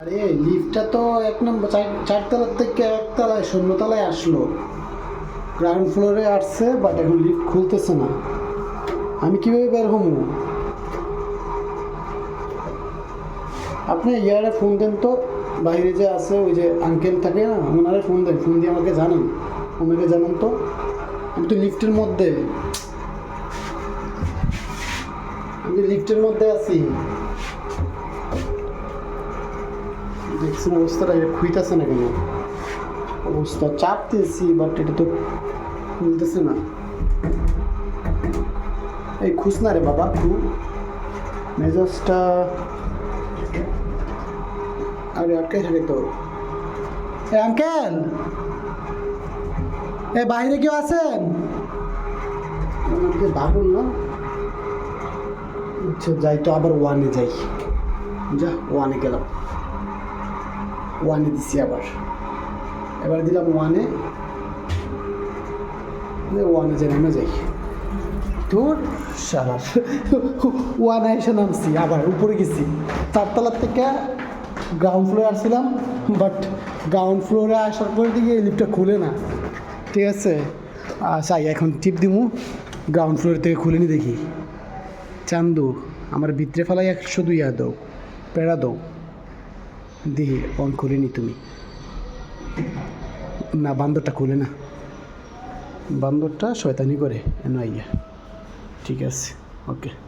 আরে লিফটটা তো এক নম্বর, চার চারতলার থেকে একতলায় শূন্যতলায় আসলো। গ্রাউন্ড ফ্লোরে আসছে বাট এখন লিফট খুলতেছে না। আমি কীভাবে বের হব? আপনি ইয়ারে ফোন দেন তো, বাইরে যে আছে, ওই যে আঙ্কেল থাকে না ওনারে ফোন দেন, ফোন দিয়ে আমাকে জানান। ওনাকে জানান তো। আমি তো লিফটের মধ্যে। আমি লিফটের মধ্যে আছি। দেখছেন অবস্থাটা এটা খুইতেছে না কেন? অবস্থা চাপতেছি বাট এটা তো খুলতেছে না। এই খুশ না রে বাবা খু মেজাজটা আরে আটকে থাকে তো। এ আঙ্কেল এ বাইরে কেউ আছেন? আমাকে ভাবুন না। আচ্ছা যাই তো আবার ওয়ানে যাই। যা ওয়ানে গেলাম। ওয়ানে দিছি আবার। এবার দিলাম ওয়ানে। ওয়ানে যাই নেমে যাই। তোর সারা ওয়ানে এসে নামছি, আবার উপরে গেছি। চারতলার থেকে গ্রাউন্ড ফ্লোরে আসছিলাম বাট গ্রাউন্ড ফ্লোরে আসার পরে দিকে লিফটটা খুলে না। ঠিক আছে? আচ্ছা এখন টিপ দিমু। গ্রাউন্ড ফ্লোর থেকে খুলে নি দেখি। চান্দু, আমার ভিতরে ফেলাই একশো দুই আর দাও পেড়া দাও দেখি অন করে নি তুমি। না, বান্দরটা খুলে না। বান্দরটা শয়তানি করে এনো আইয়া ঠিক আছে, ওকে।